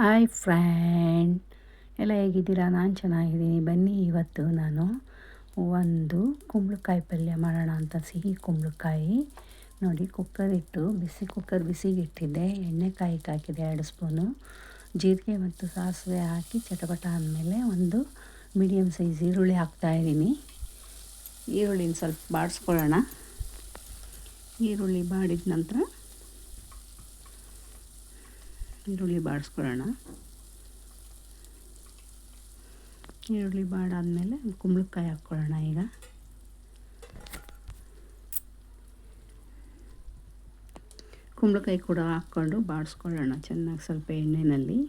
Hi friend ಎಲ್ಲ ಹೇಗಿದ್ದೀರಾ? ನಾನು ಚೆನ್ನಾಗಿದ್ದೀನಿ. ಬನ್ನಿ ಇವತ್ತು ನಾನು ಒಂದು ಕುಂಬಳಕಾಯಿ ಪಲ್ಯ ಮಾಡೋಣ ಅಂತ ಸಿಹಿ ಕುಂಬಳಕಾಯಿ. ನೋಡಿ ಕುಕ್ಕರ್ ಇಟ್ಟು ಬಿಸಿ ಕುಕ್ಕರ್ ಬಿಸಿಗಿಟ್ಟಿದ್ದೆ ಎಣ್ಣೆ ಹಾಕಿದೆ ಎರಡು ಸ್ಪೂನು ಜೀರಿಗೆ ಮತ್ತು ಸಾಸಿವೆ ಹಾಕಿ ಚಟಪಟ ಆದಮೇಲೆ ಒಂದು ಮೀಡಿಯಮ್ ಸೈಜ್ ಈರುಳ್ಳಿ ಹಾಕ್ತಾಯಿದ್ದೀನಿ ಈರುಳ್ಳಿನ ಸ್ವಲ್ಪ ಬಾಡಿಸ್ಕೊಳ್ಳೋಣ. ಈರುಳ್ಳಿ ಬಾಡಿದ ನಂತರ ಈರುಳ್ಳಿ ಬಾಡಿಸ್ಕೊಳ್ಳೋಣ. ಈರುಳ್ಳಿ ಬಾಡಾದಮೇಲೆ ಕುಂಬಳಕಾಯಿ ಹಾಕ್ಕೊಳ್ಳೋಣ ಈಗ. ಕುಂಬಳಕಾಯಿ ಕೂಡ ಹಾಕ್ಕೊಂಡು ಬಾಡಿಸ್ಕೊಳ್ಳೋಣ ಚೆನ್ನಾಗಿ ಸ್ವಲ್ಪ ಎಣ್ಣೆಯಲ್ಲಿ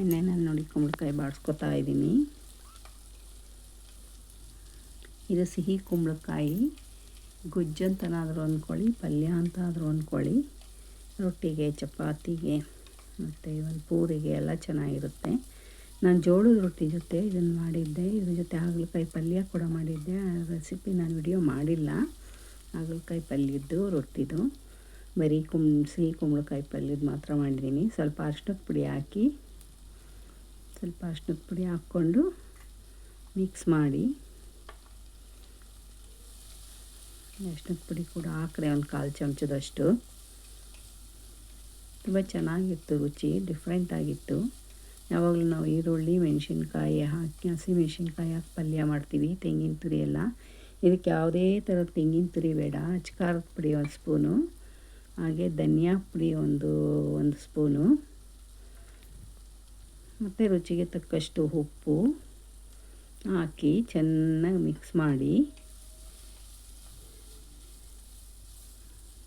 ಎಣ್ಣೆನಲ್ಲಿ ನೋಡಿ ಕುಂಬಳಕಾಯಿ ಬಾಡಿಸ್ಕೊತಾ ಇದ್ದೀನಿ. ಇದು ಸಿಹಿ ಕುಂಬಳಕಾಯಿ. ಗೊಜ್ಜಂತನಾದರೂ ಅಂದ್ಕೊಳ್ಳಿ, ಪಲ್ಯ ಅಂತಾದರೂ ಅಂದ್ಕೊಳ್ಳಿ. ರೊಟ್ಟಿಗೆ, ಚಪಾತಿಗೆ, ಮತ್ತು ಇವನ್ ಪೂರಿಗೆ ಎಲ್ಲ ಚೆನ್ನಾಗಿರುತ್ತೆ. ನಾನು ಜೋಳದ ರೊಟ್ಟಿ ಜೊತೆ ಇದನ್ನು ಮಾಡಿದ್ದೆ. ಇದ್ರ ಜೊತೆ ಹಾಗಲಕಾಯಿ ಪಲ್ಯ ಕೂಡ ಮಾಡಿದ್ದೆ. ಆ ರೆಸಿಪಿ ನಾನು ವಿಡಿಯೋ ಮಾಡಿಲ್ಲ. ಹಾಗಲಕಾಯಿ ಪಲ್ಯದ್ದು, ರೊಟ್ಟಿದು. ಬರೀ ಕುಂ ಸಿಹಿ ಕುಂಬಳಕಾಯಿ ಪಲ್ಯದ್ದು ಮಾತ್ರ ಮಾಡಿದ್ದೀನಿ ಸ್ವಲ್ಪ ಅರ್ಶಿನದ ಪುಡಿ ಹಾಕಿ, ಸ್ವಲ್ಪ ಅರ್ಶಿನದ ಪುಡಿ ಹಾಕ್ಕೊಂಡು ಮಿಕ್ಸ್ ಮಾಡಿ. ಅರ್ಶಿನದ ಪುಡಿ ಕೂಡ ಹಾಕ್ರೆ ಒಂದು ಕಾಲು ಚಮಚದಷ್ಟು. ತುಂಬ ಚೆನ್ನಾಗಿತ್ತು, ರುಚಿ ಡಿಫ್ರೆಂಟ್ ಆಗಿತ್ತು. ಯಾವಾಗಲೂ ನಾವು ಈರುಳ್ಳಿ, ಮೆಣಸಿನ್ಕಾಯಿ ಹಾಕಿ, ಹಸಿ ಮೆಣಸಿನ್ಕಾಯಿ ಹಾಕಿ ಪಲ್ಯ ಮಾಡ್ತೀವಿ, ತೆಂಗಿನ ತುರಿ ಎಲ್ಲ. ಇದಕ್ಕೆ ಯಾವುದೇ ಥರದ ತೆಂಗಿನ ತುರಿ ಬೇಡ ಅಚ್ಕಾರದ ಪುಡಿ ಒಂದು ಸ್ಪೂನು, ಹಾಗೆ ಧನಿಯಾ ಪುಡಿ ಒಂದು ಒಂದು ಸ್ಪೂನು. ಮತ್ತು ರುಚಿಗೆ ತಕ್ಕಷ್ಟು ಉಪ್ಪು ಹಾಕಿ ಚೆನ್ನಾಗಿ ಮಿಕ್ಸ್ ಮಾಡಿ.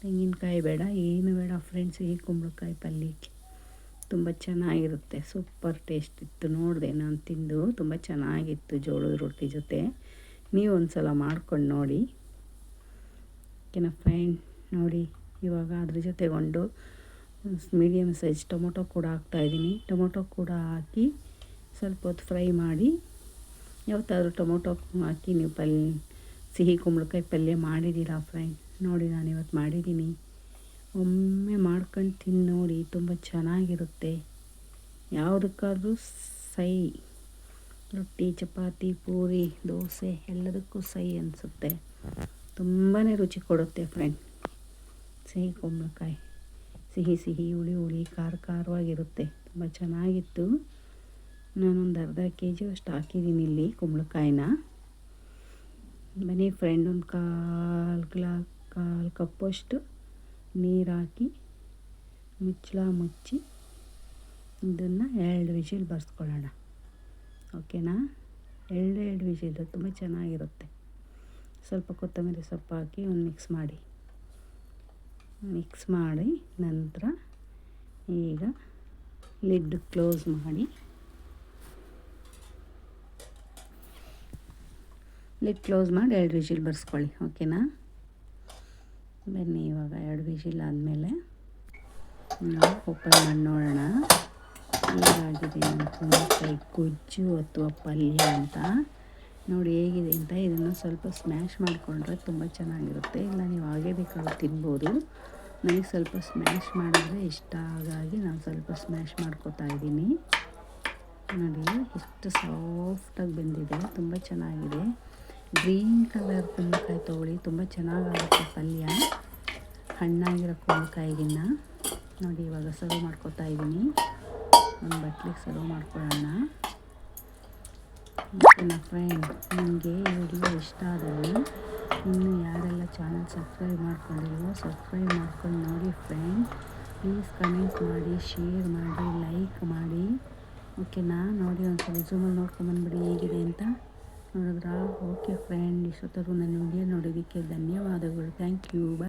ತೆಂಗಿನಕಾಯಿ ಬೇಡ, ಏನು ಬೇಡ ಫ್ರೆಂಡ್ಸ್ ಈ ಕುಂಬಳಕಾಯಿ ಪಲ್ಯಕ್ಕೆ. ತುಂಬ ಚೆನ್ನಾಗಿರುತ್ತೆ ಸೂಪರ್ ಟೇಸ್ಟ್ ಇತ್ತು, ನೋಡಿದೆ ನಾನು ತಿಂದು, ತುಂಬ ಚೆನ್ನಾಗಿತ್ತು ಜೋಳದ ರೊಟ್ಟಿ ಜೊತೆ. ನೀವು ಒಂದು ಸಲ ಮಾಡ್ಕೊಂಡು ನೋಡಿ. ಓಕೆನಾ ಫ್ರೆಂಡ್ ನೋಡಿ, ಇವಾಗ ಅದ್ರ ಜೊತೆಗೊಂಡು ಮೀಡಿಯಮ್ ಸೈಜ್ ಟೊಮೊಟೊ ಕೂಡ ಹಾಕ್ತಾಯಿದ್ದೀನಿ ಟೊಮೊಟೊ ಕೂಡ ಹಾಕಿ ಸ್ವಲ್ಪ ಹೊತ್ತು ಫ್ರೈ ಮಾಡಿ, ಯಾವತ್ತಾದ್ರೂ ಟೊಮೊಟೊ ಹಾಕಿ ನೀವು ಪಲ್ಯ ಸಿಹಿ ಕುಂಬಳಕಾಯಿ ಪಲ್ಯ ಮಾಡಿದ್ದೀರಾ ಫ್ರೆಂಡ್ ನೋಡಿ ನಾನು ಇವತ್ತು ಮಾಡಿದ್ದೀನಿ. ಒಮ್ಮೆ ಮಾಡ್ಕೊಂಡು ತಿಂದು ನೋಡಿ ತುಂಬ ಚೆನ್ನಾಗಿರುತ್ತೆ. ಯಾವುದಕ್ಕಾದರೂ ಸೈ, ರೊಟ್ಟಿ, ಚಪಾತಿ, ಪೂರಿ, ದೋಸೆ ಎಲ್ಲದಕ್ಕೂ ಸೈ ಅನಿಸುತ್ತೆ. ತುಂಬಾ ರುಚಿ ಕೊಡುತ್ತೆ ಫ್ರೆಂಡ್ ಸಿಹಿ ಕುಂಬಳಕಾಯಿ, ಸಿಹಿ ಸಿಹಿ, ಹುಳಿ ಹುಳಿ, ಖಾರ ಖಾರವಾಗಿರುತ್ತೆ. ತುಂಬ ಚೆನ್ನಾಗಿತ್ತು. ನಾನೊಂದು ಅರ್ಧ ಕೆ ಜಿ ಅಷ್ಟು ಹಾಕಿದ್ದೀನಿ ಇಲ್ಲಿ ಕುಂಬಳಕಾಯಿನ. ಬನ್ನಿ ಫ್ರೆಂಡ್ ಒಂದು ಕಾಲು ಗ್ಲಾ ಕಾಲು ಕಪ್ಪಷ್ಟು ನೀರು ಹಾಕಿ ಮುಚ್ಚಳ ಮುಚ್ಚಿ ಇದನ್ನು ಎರಡು ವಿಷಿಲ್ ಬರ್ಸ್ಕೊಳ್ಳೋಣ. ಓಕೆನಾ? ಎರಡು ಎರಡು ವಿಷಲ್ ತುಂಬ ಚೆನ್ನಾಗಿರುತ್ತೆ. ಸ್ವಲ್ಪ ಕೊತ್ತಂಬರಿ ಸೊಪ್ಪು ಹಾಕಿ ಒಂದು ಮಿಕ್ಸ್ ಮಾಡಿ. ಮಿಕ್ಸ್ ಮಾಡಿ ನಂತರ ಈಗ ಲಿಡ್ ಕ್ಲೋಸ್ ಮಾಡಿ. ಲಿಡ್ ಕ್ಲೋಸ್ ಮಾಡಿ ಎರಡು ವಿಷಿಲ್ ಬರ್ಸ್ಕೊಳ್ಳಿ. ಓಕೆನಾ? ಬನ್ನಿ, ಇವಾಗ ಎರಡು ವಿಷಿಲ್ ಆದಮೇಲೆ ನಾವು ಓಪನ್ ಮಾಡಿ ನೋಡೋಣ. ಹೇಗಾಗಿದೆ ಅಂತ ಗೊಜ್ಜು ಅಥವಾ ಪಲ್ಯ ಅಂತ. ನೋಡಿ ಹೇಗಿದೆ ಅಂತ, ಇದನ್ನು ಸ್ವಲ್ಪ ಸ್ಮ್ಯಾಶ್ ಮಾಡಿಕೊಂಡ್ರೆ ತುಂಬ ಚೆನ್ನಾಗಿರುತ್ತೆ. ಇಲ್ಲ, ನೀವು ಹಾಗೆ ಬೇಕಾದ್ರೆ ತಿನ್ಬೋದು. ನನಗೆ ಸ್ವಲ್ಪ ಸ್ಮ್ಯಾಶ್ ಮಾಡಿದ್ರೆ ಇಷ್ಟ ಹಾಗಾಗಿ ನಾನು ಸ್ವಲ್ಪ ಸ್ಮ್ಯಾಶ್ ಮಾಡ್ಕೋತಾ ಇದ್ದೀನಿ. ನೋಡಿ, ಎಷ್ಟು ಸಾಫ್ಟಾಗಿ ಬಂದಿದೆ, ತುಂಬ ಚೆನ್ನಾಗಿದೆ. ಗ್ರೀನ್ ಕಲರ್ ಕುಂಬಳಕಾಯಿ ತೊಗೊಳ್ಳಿ. ತುಂಬ ಚೆನ್ನಾಗಾಗುತ್ತೆ ಪಲ್ಯ. ಹಣ್ಣಾಗಿರೋ ಕುಂಬಳಕಾಯಿಗಿನ್ನ. ನೋಡಿ, ಇವಾಗ ಸರ್ವ್ ಮಾಡ್ಕೊತಾ ಇದ್ದೀನಿ. ಒಂದು ಬಟ್ಲಿಗೆ ಸರ್ವ್ ಮಾಡ್ಕೊಳ್ಳೋಣ. ಮತ್ತು ಫ್ರೆಂಡ್ ನಿಮಗೆ ವಿಡಿಯೋ ಇಷ್ಟ ಆದರೆ ಇನ್ನು ಯಾರೆಲ್ಲ ಚಾನಲ್ ಸಬ್ಸ್ಕ್ರೈಬ್ ಮಾಡ್ಕೊಂಡಿಲ್ವೋ ಸಬ್ಸ್ಕ್ರೈಬ್ ಮಾಡ್ಕೊಂಡು ನೋಡಿ ಫ್ರೆಂಡ್ ಪ್ಲೀಸ್ ಕಮೆಂಟ್ ಮಾಡಿ ಶೇರ್ ಮಾಡಿ ಲೈಕ್ ಮಾಡಿ. ಓಕೆನಾ ನೋಡಿ ಒಂದು ಸಲ ಜೂಮಲ್ಲಿ ನೋಡ್ಕೊಂಬಂದ್ಬಿಡಿ ಹೇಗಿದೆ ಅಂತ. ನೋಡಿದ್ರಾ? ಓಕೆ ಫ್ರೆಂಡ್ ಇಷ್ಟೊತ್ತವರೆಗೂ ನನ್ನ ವಿಡಿಯೋ ನೋಡೋದಕ್ಕೆ ಧನ್ಯವಾದಗಳು. Thank you bye